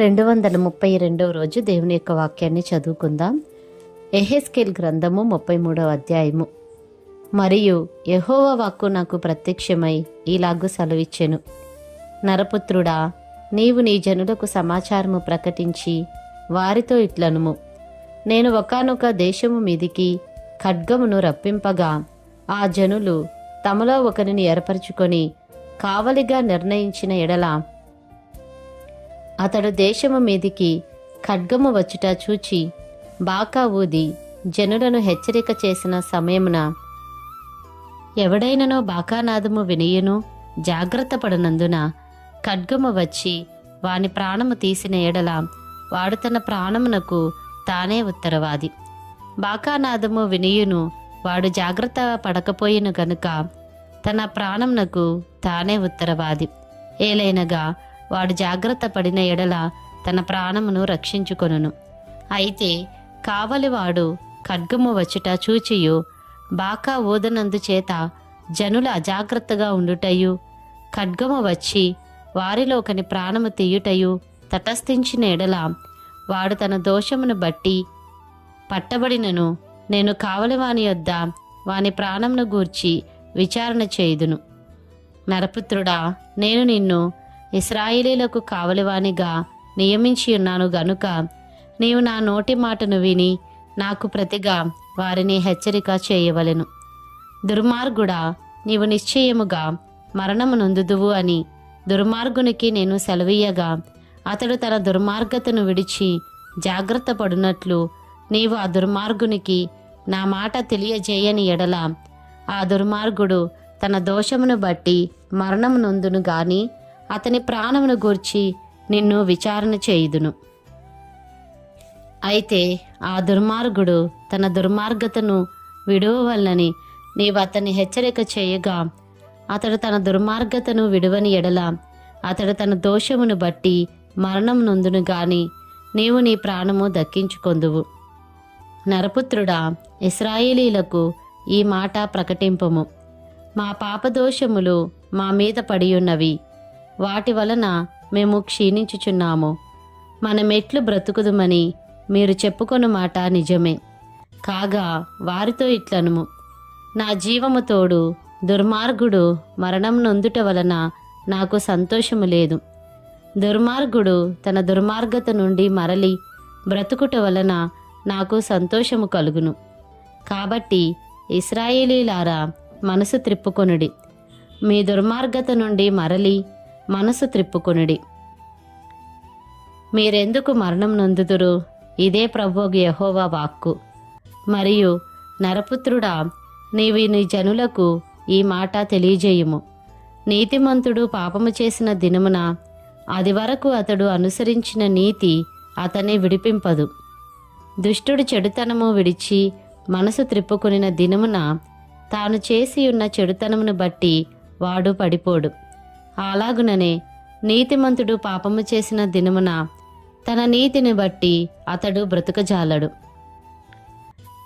రెండు వందల ముప్పై రెండవ రోజు దేవుని యొక్క వాక్యాన్ని చదువుకుందాం. ఎహెస్కేల్ గ్రంథము ముప్పై మూడవ అధ్యాయము. మరియు యహోవ వాక్కు నాకు ప్రత్యక్షమై ఇలాగు సెలవిచ్చెను. నరపుత్రుడా నీవు నీ జనులకు సమాచారము ప్రకటించి వారితో ఇట్లనుము. నేను ఒకానొక దేశము మీదికి ఖడ్గమును రప్పింపగా ఆ జనులు తమలో ఒకరిని ఏర్పరచుకొని కావలిగా నిర్ణయించిన ఎడల అతడు దేశము మీదికి ఖడ్గము వచ్చుట చూచి బాకా ఊది జనులను హెచ్చరిక చేసిన సమయమున ఎవడైననో బాకానాదము వినియును జాగ్రత్త పడినందున ఖడ్గము వచ్చి వాని ప్రాణము తీసిన ఎడల వాడు తన ప్రాణమునకు తానే ఉత్తరవాది. బాకానాదము వినియును వాడు జాగ్రత్త పడకపోయిన గనుక తన ప్రాణమునకు తానే ఉత్తరవాది. ఏలైనగా వాడు జాగ్రత్త పడిన ఎడల తన ప్రాణమును రక్షించుకొనును. అయితే కావలివాడు ఖడ్గము వచ్చుట చూచియు బాకా ఓదనందుచేత జనుల అజాగ్రత్తగా ఉండుటయు ఖడ్గము వచ్చి వారిలో ఒకని ప్రాణము తీయుటయు తటస్థించిన ఎడల వాడు తన దోషమును బట్టి పట్టబడినను. నేను కావలివాని యొద్ద వాని ప్రాణమును గూర్చి విచారణ చేయుదును. నరపుత్రుడా నేను నిన్ను ఇస్రాయిలీలకు కావలివానిగా నియమించి ఉన్నాను గనుక నీవు నా నోటి మాటను విని నాకు ప్రతిగా వారిని హెచ్చరిక చేయవలెను. దుర్మార్గుడా నీవు నిశ్చయముగా మరణము నొందుదువు అని దుర్మార్గునికి నేను సెలవీయగా అతడు తన దుర్మార్గతను విడిచి జాగ్రత్త పడునట్లు నీవు ఆ దుర్మార్గునికి నా మాట తెలియజేయని ఎడల ఆ దుర్మార్గుడు తన దోషమును బట్టి మరణము నొందును గాని అతని ప్రాణమును గూర్చి నిన్ను విచారణ చేయుదును. అయితే ఆ దుర్మార్గుడు తన దుర్మార్గతను విడువవల్లని నీవు అతన్ని హెచ్చరిక చేయగా అతడు తన దుర్మార్గతను విడువని ఎడల అతడు తన దోషమును బట్టి మరణం నొందును గాని నీవు నీ ప్రాణము దక్కించుకొందువు. నరపుత్రుడా ఇస్రాయేలీలకు ఈ మాట ప్రకటింపము. మా పాపదోషములు మా మీద పడియున్నవి. వాటి వలన మేము క్షీణించుచున్నాము. మనమెట్లు బ్రతుకుదుమని మీరు చెప్పుకొను మాట నిజమే. కాగా వారితో ఇట్లనుము. నా జీవము తోడు దుర్మార్గుడు మరణం నొందుట వలన నాకు సంతోషము లేదు. దుర్మార్గుడు తన దుర్మార్గత నుండి మరలి బ్రతుకుట వలన నాకు సంతోషము కలుగును. కాబట్టి ఇస్రాయేలీలారా మనసు త్రిప్పుకొనుడి. మీ దుర్మార్గత నుండి మరలి మనసు త్రిప్పుకొనుడి. మీరెందుకు మరణం నొందుదురు? ఇదే ప్రభువు యహోవా వాక్కు. మరియు నరపుత్రుడా నీవి నీ జనులకు ఈ మాట తెలియజేయుము. నీతిమంతుడు పాపము చేసిన దినమున అది వరకు అతడు అనుసరించిన నీతి అతని విడిపింపదు. దుష్టుడు చెడుతనము విడిచి మనసు త్రిప్పుకొనిన దినమున తాను చేసి ఉన్న చెడుతనమును బట్టి వాడు పడిపోడు. అలాగుననే నీతిమంతుడు పాపము చేసిన దినమున తన నీతిని బట్టి అతడు బ్రతుకజాలడు.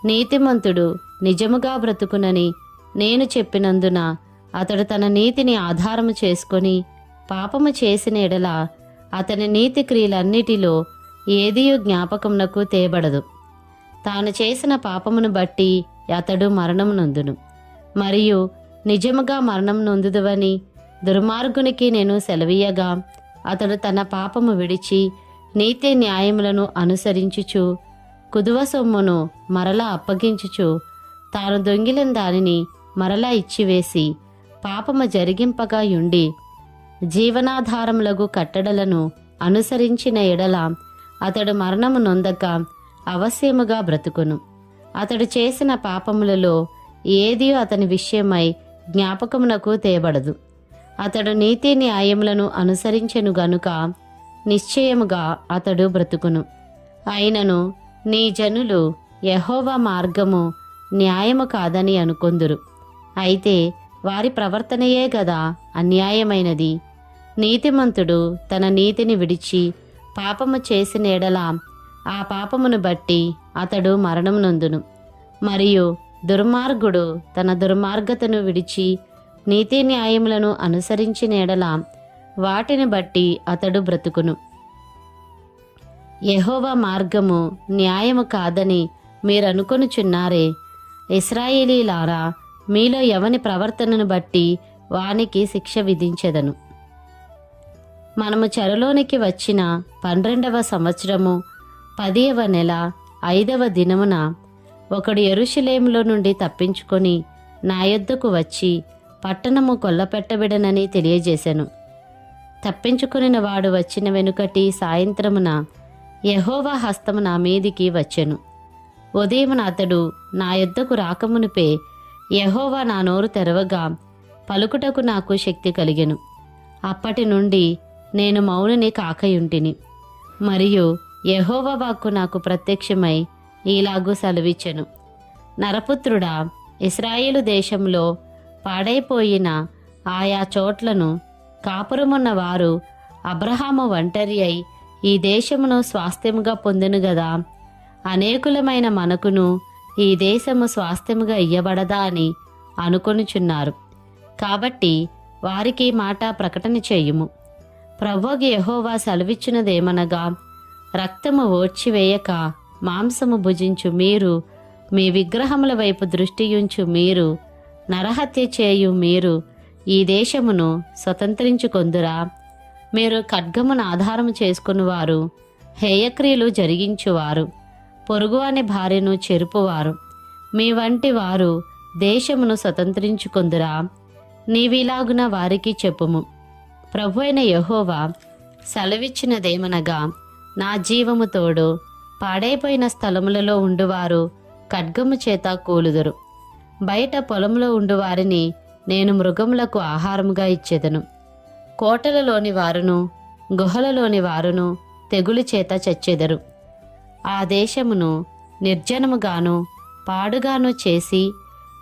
నీతిమంతుడు నిజముగా బ్రతుకునని నేను చెప్పినందున అతడు తన నీతిని ఆధారము చేసుకొని పాపము చేసిన ఎడల అతని నీతి క్రియలన్నిటిలో ఏదియు జ్ఞాపకమునకు తేబడదు. తాను చేసిన పాపమును బట్టి అతడు మరణం నొందును. మరియు నిజముగా మరణం నొందుదువని దుర్మార్గునికి నేను సెలవీయగా. అతడు తన పాపము విడిచి నీతి న్యాయములను అనుసరించుచు కుదువ సొమ్మును మరలా అప్పగించుచు తాను దొంగిలిన దానిని మరలా ఇచ్చివేసి పాపము జరిగింపగా యుండి జీవనాధారములకు కట్టడలను అనుసరించిన ఎడల అతడు మరణము నొందక అవశ్యముగా బ్రతుకును. అతడు చేసిన పాపములలో ఏదియో అతని విషయమై జ్ఞాపకమునకు తేబడదు. అతడు నీతి న్యాయములను అనుసరించెను గనుక నిశ్చయముగా అతడు బ్రతుకును. అయినను నీ జనులు యహోవ మార్గము న్యాయము కాదని అనుకొందురు. అయితే వారి ప్రవర్తనయే గదా అన్యాయమైనది. నీతిమంతుడు తన నీతిని విడిచి పాపము చేసిన ఎడలా ఆ పాపమును బట్టి అతడు మరణం నొందును మరియు దుర్మార్గుడు తన దుర్మార్గతను విడిచి నీతి న్యాయములను అనుసరించి ఎడల వాటిని బట్టి అతడు బ్రతుకును. యహోవ మార్గము న్యాయము కాదని మీరనుకొనుచున్నారే. ఇస్రాయేలీలారా మీలో ఎవని ప్రవర్తనను బట్టి వానికి శిక్ష విధించెదను. మనము చెరలోనికి వచ్చిన పన్నెండవ సంవత్సరము పదియవ నెల ఐదవ దినమున ఒకడు ఎరుషులేములో నుండి తప్పించుకొని నా యొద్దకు వచ్చి పట్టణము కొల్లపెట్టబిడనని తెలియజేశాను తప్పించుకుని వాడు వచ్చిన వెనుకటి సాయంత్రమున యహోవా హస్తము నా మీదికి వచ్చెను. ఉదయమున అతడు నా యుద్ధకు రాకమునిపే యహోవా నా నోరు తెరవగా పలుకుటకు నాకు శక్తి కలిగెను. అప్పటి నుండి నేను మౌనిని కాకయుంటిని. మరియు యహోవా వాక్కు నాకు ప్రత్యక్షమై ఈలాగు సెలవిచ్చెను. నరపుత్రుడా ఇస్రాయేలు దేశంలో పాడైపోయిన ఆయా చోట్లను కాపురమున్న వారు అబ్రహాము ఒంటరి అయి ఈ దేశమును స్వాస్థ్యముగా పొందును గదా. అనేకులమైన మనకును ఈ దేశము స్వాస్థ్యముగా ఇయ్యబడదా అని అనుకొనుచున్నారు. కాబట్టి వారికి మాట ప్రకటన చేయుము. ప్రవ్వోగి యహోవా సెలవిచ్చినదేమనగా రక్తము ఓడ్చివేయక మాంసము భుజించు మీరు మీ విగ్రహముల వైపు దృష్టియుంచు మీరు నరహత్య చేయు మీరు ఈ దేశమును స్వతంత్రించుకొందురా. మీరు ఖడ్గమును ఆధారము చేసుకునివారు హేయక్రియలు జరిగించువారు పొరుగువాని భార్యను చెరుపువారు. మీ వంటి వారు దేశమును స్వతంత్రించుకుందురా. నీవిలాగున వారికి చెప్పుము. ప్రభు అయిన యహోవా సెలవిచ్చినదేమనగా నా జీవము తోడు పాడైపోయిన స్థలములలో ఉండువారు ఖడ్గము చేత కూలుదురు. బయట పొలంలో ఉండువారిని నేను మృగములకు ఆహారముగా ఇచ్చేదను. కోటలలోని వారును గుహలలోని వారును తెగులు చేత చచ్చెదరు. ఆ దేశమును నిర్జనముగాను పాడుగాను చేసి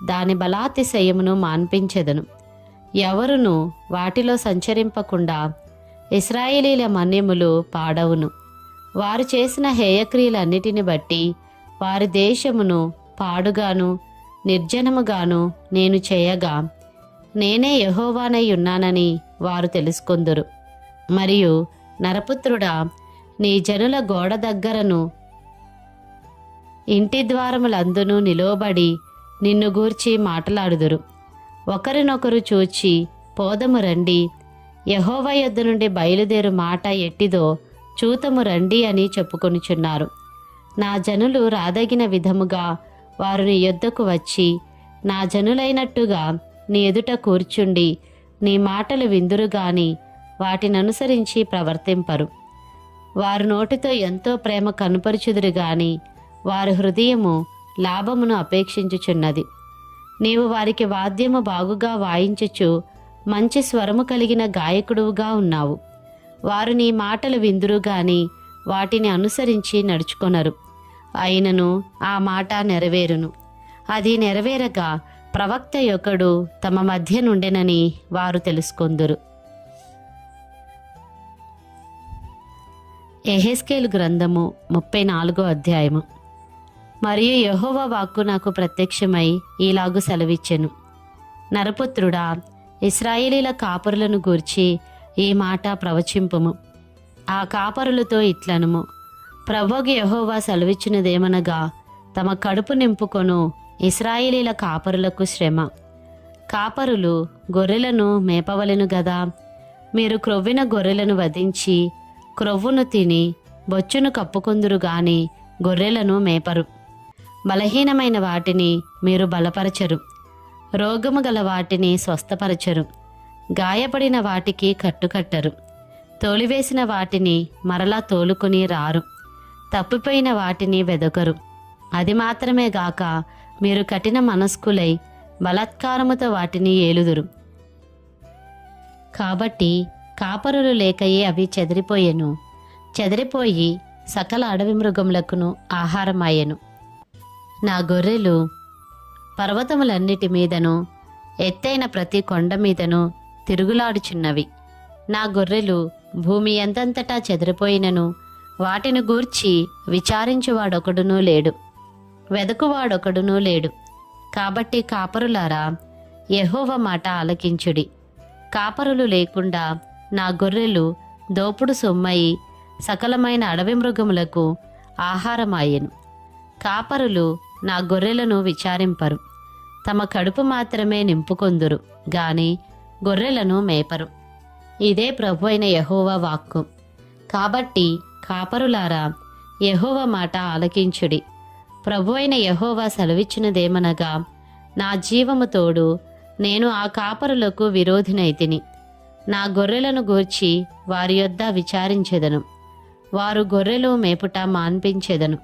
దాని బలాతిశయమును మాన్పించెదను. ఎవరును వాటిలో సంచరింపకుండా ఇస్రాయేలీల మన్యములు పాడవును. వారు చేసిన హేయక్రియలన్నిటిని బట్టి వారి దేశమును పాడుగాను నిర్జనముగాను నేను చేయగా నేనే యహోవానై ఉన్నానని వారు తెలుసుకొందురు. మరియు నరపుత్రుడా నీ జనుల గోడ దగ్గరను ఇంటి ద్వారములందును నిలోబడి నిన్ను గూర్చి మాట్లాడుదురు. ఒకరినొకరు చూచి పోదము రండి యహోవ యొద్ద నుండి బయలుదేరు మాట ఎట్టిదో చూతము రండి అని చెప్పుకొనుచున్నారు. నా జనులు రాదగిన విధముగా వారు నీ యొద్దకు వచ్చి నా జనులైనట్టుగా నీ ఎదుట కూర్చుండి నీ మాటలు విందురు గాని వాటిననుసరించి ప్రవర్తింపరు. వారు నోటితో ఎంతో ప్రేమ కనుపరుచుదురు గాని వారి హృదయము లాభమును అపేక్షించుచున్నది. నీవు వారికి వాద్యము బాగుగా వాయించుచు మంచి స్వరము కలిగిన గాయకుడుగా ఉన్నావు. వారు నీ మాటలు విందురు గాని వాటిని అనుసరించి నడుచుకొనరు. అయినను ఆ మాట నెరవేరును. అది నెరవేరగా ప్రవక్త యొక్కడు తమ మధ్య నుండెనని వారు తెలుసుకొందురు. ఎహెస్కేలు గ్రంథము ముప్పై నాలుగో అధ్యాయము. మరియు యెహోవా వాక్కు నాకు ప్రత్యక్షమై ఈలాగు సెలవిచ్చెను. నరపుత్రుడా ఇస్రాయేలీల కాపరులను గూర్చి ఈ మాట ప్రవచింపము. ఆ కాపరులతో ఇట్లనుము. ప్రవ్వగు యహోవా సెలవిచ్చినదేమనగా తమ కడుపు నింపుకొను ఇస్రాయిలీల కాపరులకు శ్రమ. కాపరులు గొర్రెలను మేపవలెను గదా. మీరు క్రొవ్విన గొర్రెలను వధించి క్రొవ్వును తిని బొచ్చును కప్పుకొందురు గాని గొర్రెలను మేపరు. బలహీనమైన వాటిని మీరు బలపరచరు. రోగము గల వాటిని స్వస్థపరచరు. గాయపడిన వాటికి కట్టుకట్టరు. తోలివేసిన వాటిని మరలా తోలుకుని రారు. తప్పిపోయిన వాటిని వెదకరు. అది మాత్రమే గాక మీరు కఠిన మనస్కులై బలాత్కారముతో వాటిని ఏలుదురు. కాబట్టి కాపరులు లేకయే అవి చెదిరిపోయెను. చెదిరిపోయి సకల అడవి మృగములకును ఆహారమాయెను. నా గొర్రెలు పర్వతములన్నిటి మీదను ఎత్తైన ప్రతి కొండ మీదను తిరుగులాడుచున్నవి. నా గొర్రెలు భూమి ఎంతంతటా చెదిరిపోయినను వాటిని గూర్చి విచారించువాడొకడునూ లేడు. వెదకువాడొకడునూ లేడు. కాబట్టి కాపరులారా యహోవ మాట ఆలకించుడి. కాపరులు లేకుండా నా గొర్రెలు దోపుడు సొమ్మయి సకలమైన అడవి మృగములకు ఆహారమాయెను. కాపరులు నా గొర్రెలను విచారింపరు. తమ కడుపు మాత్రమే నింపుకొందురు గాని గొర్రెలను మేపరు. ఇదే ప్రభు అయిన యహోవా వాక్కు. కాబట్టి కాపరులారా యహోవ మాట ఆలకించుడి. ప్రభు అయిన యహోవా సెలవిచ్చినదేమనగా నా జీవము తోడు నేను ఆ కాపరులకు విరోధినైతిని నా గొర్రెలను గూర్చి వారి యొద్ద విచారించెదను. వారు గొర్రెలు మేపుట మాన్పించెదను.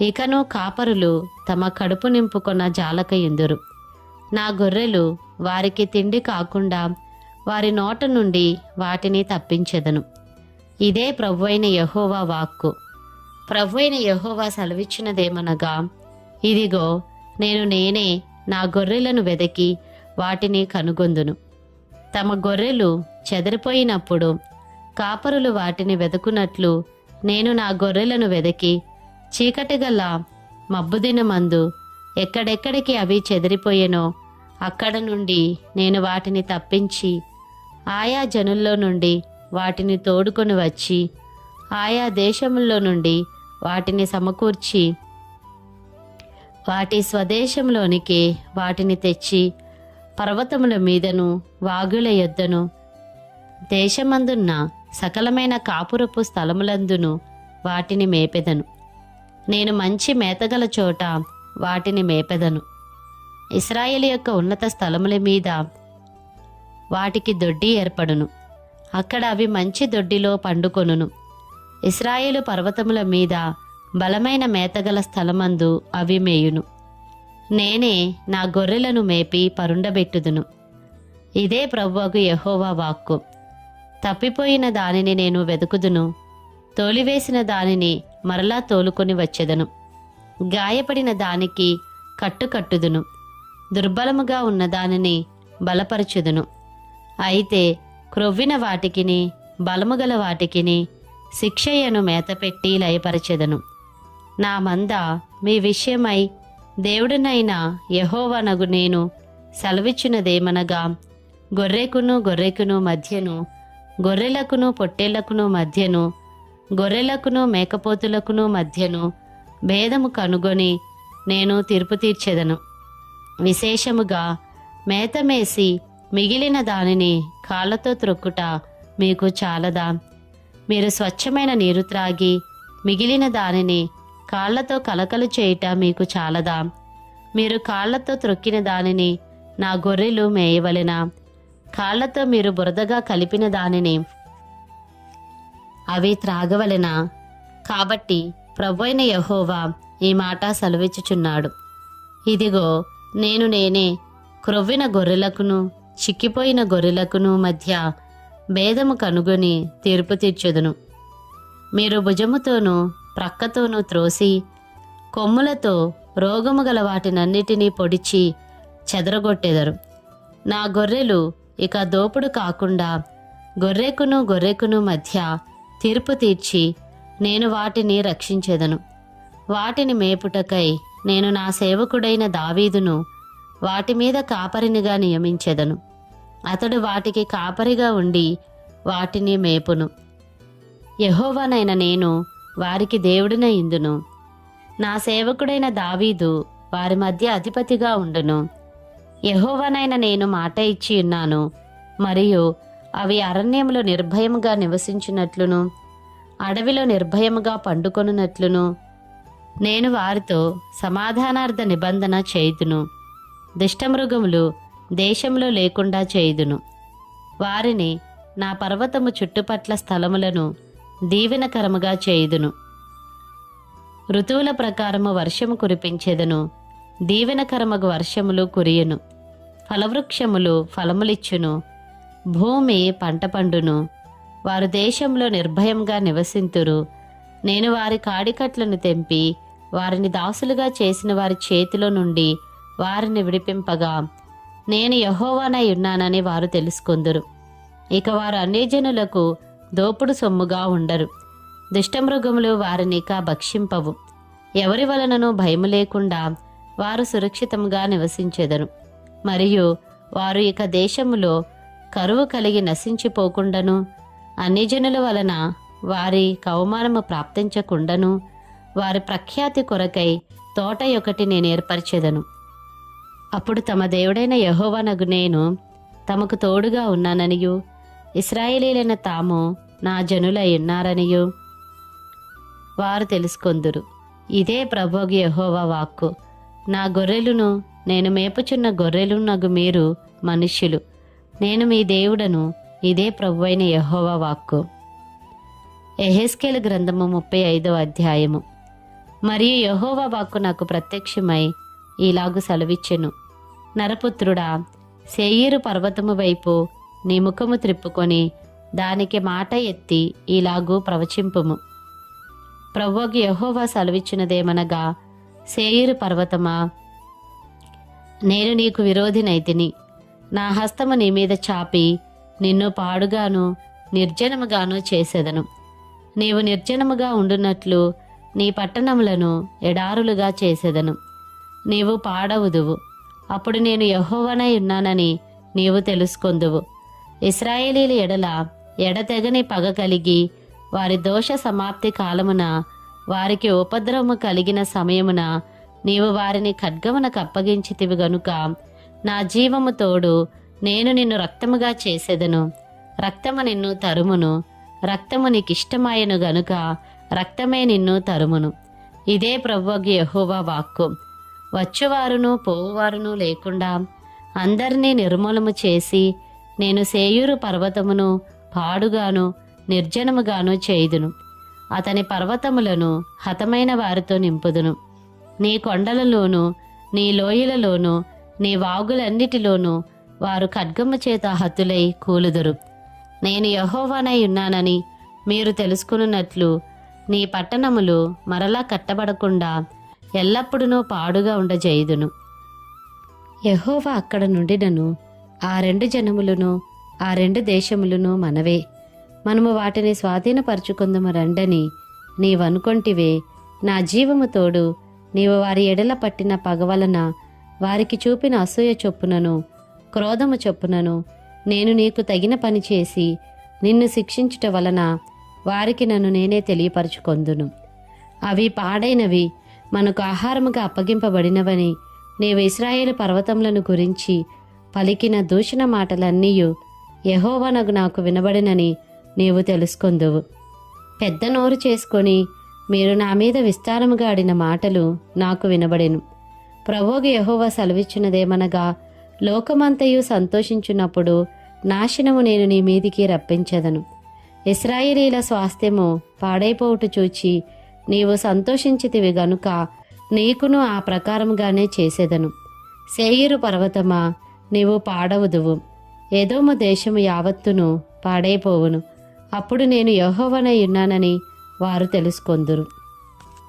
ఇకను కాపరులు తమ కడుపు నింపుకున్న జాలక ఎందురు. నా గొర్రెలు వారికి తిండి కాకుండా వారి నోట నుండి వాటిని తప్పించెదను. ఇదే ప్రభు అయిన యహోవా వాక్కు. ప్రభు అయిన యహోవా సెలవిచ్చినదేమనగా ఇదిగో నేను నేనే నా గొర్రెలను వెదకి వాటిని కనుగొందును. తమ గొర్రెలు చెదిరిపోయినప్పుడు కాపరులు వాటిని వెతుకున్నట్లు నేను నా గొర్రెలను వెదకి చీకటి గల మబ్బుదినమందు ఎక్కడెక్కడికి అవి చెదిరిపోయేనో అక్కడ నుండి నేను వాటిని తప్పించి ఆయా జనుల్లో నుండి వాటిని తోడుకొని వచ్చి ఆయా దేశముల్లో నుండి వాటిని సమకూర్చి వాటి స్వదేశంలోనికి వాటిని తెచ్చి పర్వతముల మీదను వాగుల యొద్దను దేశమందున్న సకలమైన కాపురపు స్థలములందును వాటిని మేపెదను. నేను మంచి మేతగల చోట వాటిని మేపెదను. ఇస్రాయేల్ యొక్క ఉన్నత స్థలముల మీద వాటికి దొడ్డి ఏర్పడును. అక్కడ అవి మంచి దొడ్డిలో పండుకొనును. ఇస్రాయేలు పర్వతముల మీద బలమైన మేతగల స్థలమందు అవి మేయును. నేనే నా గొర్రెలను మేపి పరుండబెట్టుదును. ఇదే ప్రభువకు యహోవా వాక్కు. తప్పిపోయిన దానిని నేను వెతుకుదును తోలివేసిన దానిని మరలా తోలుకొని వచ్చెదను. గాయపడిన దానికి కట్టుకట్టుదును దుర్బలముగా ఉన్న దానిని బలపరచుదును. అయితే క్రొవ్విన వాటికిని బలముగల వాటికిని శిక్షయ్యను మేతపెట్టి లయపరచెదను. నా మంద మీ విషయమై దేవుడినైన యహోవనగు నేను సెలవిచ్చినదేమనగా గొర్రెకును గొర్రెకును మధ్యను గొర్రెలకును పొట్టేళ్ళకును మధ్యను గొర్రెలకును మేకపోతులకును మధ్యను భేదము కనుగొని నేను తీర్పు తీర్చెదను. విశేషముగా మేతమేసి మిగిలిన దానిని కాళ్ళతో త్రొక్కుట మీకు చాలదా? మీరు స్వచ్ఛమైన నీరు త్రాగి మిగిలిన దానిని కాళ్ళతో కలకలు చేయుట మీకు చాలదా? మీరు కాళ్ళతో త్రొక్కిన దానిని నా గొర్రెలు మేయవలెనా? కాళ్ళతో మీరు బురదగా కలిపిన దానిని అవి త్రాగవలెనా? కాబట్టి ప్రభు అయిన యహోవా ఈ మాట సెలవిచ్చుచున్నాడు. ఇదిగో నేను నేనే క్రొవ్విన గొర్రెలకును చిక్కిపోయిన గొర్రెలకును మధ్య భేదము కనుగొని తీర్పు తీర్చుదును. మీరు భుజముతోనూ ప్రక్కతోనూ త్రోసి కొమ్ములతో రోగము గల వాటినన్నిటినీ పొడిచి చెదరగొట్టెదరు. నా గొర్రెలు ఇక దోపుడు కాకుండా గొర్రెకును గొర్రెకును మధ్య తీర్పు తీర్చి నేను వాటిని రక్షించెదను. వాటిని మేపుటకై నేను నా సేవకుడైన దావీదును వాటి మీద కాపరినిగా నియమించెదను. అతడు వాటికి కాపరిగా ఉండి వాటిని మేపును. యహోవానైన నేను వారికి దేవుడినై ఇందును. నా సేవకుడైన దావీదు వారి మధ్య అధిపతిగా ఉండును. యహోవనైన నేను మాట ఇచ్చి ఉన్నాను మరియు అవి అరణ్యములో నిర్భయముగా నివసించినట్లును అడవిలో నిర్భయముగా పండుకొనున్నట్లును. నేను వారితో సమాధానార్థ నిబంధన చేయుదును. దుష్టమృగములు దేశంలో లేకుండా చేయుదును. వారిని నా పర్వతము చుట్టుపట్ల స్థలములను దీవెనకరముగా చేయుదును. ఋతువుల ప్రకారము వర్షము కురిపించెదను. దీవెనకరమగు వర్షములు కురియును. ఫలవృక్షములు ఫలములిచ్చును. భూమి పంట పండును. వారు దేశంలో నిర్భయంగా నివసింతురు. నేను వారి కాడికట్లను తెంపి వారిని దాసులుగా చేసిన వారి చేతిలో నుండి వారిని విడిపింపగా నేను యహోవానై ఉన్నానని వారు తెలుసుకుందరు. ఇక వారు అన్యజనులకు దోపుడు సొమ్ముగా ఉండరు. దుష్టమృగములు వారిని ఇక భక్షింపవు. ఎవరి వలనను భయము లేకుండా వారు సురక్షితంగా నివసించెదరు. మరియు వారు ఇక దేశములో కరువు కలిగి నశించిపోకుండాను అన్యజనుల వలన వారి కౌమానము ప్రాప్తించకుండాను వారి ప్రఖ్యాతి కొరకై తోట ఒకటి నేను ఏర్పరిచెదను అప్పుడు తమ దేవుడైన యహోవనగు నేను తమకు తోడుగా ఉన్నాననియు. ఇస్రాయేలీలైన తాము నా జనులై ఉన్నారనియు. వారు తెలుసుకొందురు. ఇదే ప్రభోగి యహోవా వాక్కు. నా గొర్రెలును నేను మేపుచున్న గొర్రెలునగు మీరు మనుష్యులు. నేను మీ దేవుడను ఇదే ప్రభువైన యహోవా వాక్కు. ఎహెస్కేల గ్రంథము ముప్పై ఐదవ అధ్యాయము. మరియు యహోవా వాక్కు నాకు ప్రత్యక్షమై ఇలాగు సెలవిచ్చెను. నరపుత్రుడా సేయీరు పర్వతము వైపు నీ ముఖము త్రిప్పుకొని దానికి మాట ఎత్తి ఇలాగూ ప్రవచింపుము. ప్రవ్వకు యహోవా సెలవిచ్చినదేమనగా శేయిరు పర్వతమా నేను నీకు విరోధినైతిని. నా హస్తము నీ మీద చాపి నిన్ను పాడుగాను నిర్జనముగాను చేసేదను. నీవు నిర్జనముగా ఉండునట్లు నీ పట్టణములను ఎడారులుగా చేసేదను. నీవు పాడవుదువు. అప్పుడు నేను యహోవనై ఉన్నానని నీవు తెలుసుకొందువు. ఇస్రాయేలీల ఎడల ఎడతెగని పగ కలిగి వారి దోష సమాప్తి కాలమున వారికి ఉపద్రవము కలిగిన సమయమున నీవు వారిని ఖడ్గమునకు అప్పగించితివి గనుక నా జీవము తోడు నేను నిన్ను రక్తముగా చేసేదను. రక్తము నిన్ను తరుమును. రక్తము నీకిష్టమాయను గనుక రక్తమే నిన్ను తరుమును. ఇదే ప్రభు యహోవా వాక్కు. వచ్చువారును పోవువారును లేకుండా అందరినీ నిర్మూలము చేసి నేను సేయూరు పర్వతమును పాడుగాను నిర్జనముగాను చేయుదును. అతని పర్వతములను హతమైన వారితో నింపుదును. నీ కొండలలోను నీ లోయలలోను నీ వాగులన్నిటిలోనూ వారు ఖడ్గము చేత హతులై కూలుదురు. నేను యహోవానై ఉన్నానని మీరు తెలుసుకున్నట్లు నీ పట్టణములు మరలా కట్టబడకుండా ఎల్లప్పుడూ పాడుగా ఉండజేయుదును యహోవా అక్కడ నుండినను ఆ రెండు జనములను ఆ రెండు దేశములను మనవే. మనము వాటిని స్వాధీనపరుచుకుందము రండని నీవనుకొంటివే. నా జీవము తోడు నీవు వారి ఎడల పట్టిన పగ వలన వారికి చూపిన అసూయ చొప్పునను క్రోధము చొప్పునను నేను నీకు తగిన పని చేసి నిన్ను శిక్షించుట వలన వారికి నన్ను నేనే తెలియపరచుకొందును. అవి పాడైనవి మనకు ఆహారముగా అప్పగింపబడినవని నీవు ఇస్రాయేలు పర్వతములను గురించి పలికిన దూషణ మాటలన్నీయు యహోవనగు నాకు వినబడినని నీవు తెలుసుకుందువు. పెద్ద నోరు చేసుకొని మీరు నా మీద విస్తారముగా ఆడిన మాటలు నాకు వినబడెను. ప్రవోగి యహోవ సెలవిచ్చినదేమనగా లోకమంతయు సంతోషించున్నప్పుడు నాశనము నేను నీ మీదికి రప్పించదను. ఇస్రాయేలీల స్వాస్థ్యము పాడైపోవుట చూచి నీవు సంతోషించితివి గనుక నీకును ఆ ప్రకారముగానే చేసేదను. శేయిరు పర్వతమా నీవు పాడవదువు. ఏదోమ దేశము యావత్తును పాడైపోవును. అప్పుడు నేను యహోవనై ఉన్నానని వారు తెలుసుకొందురు.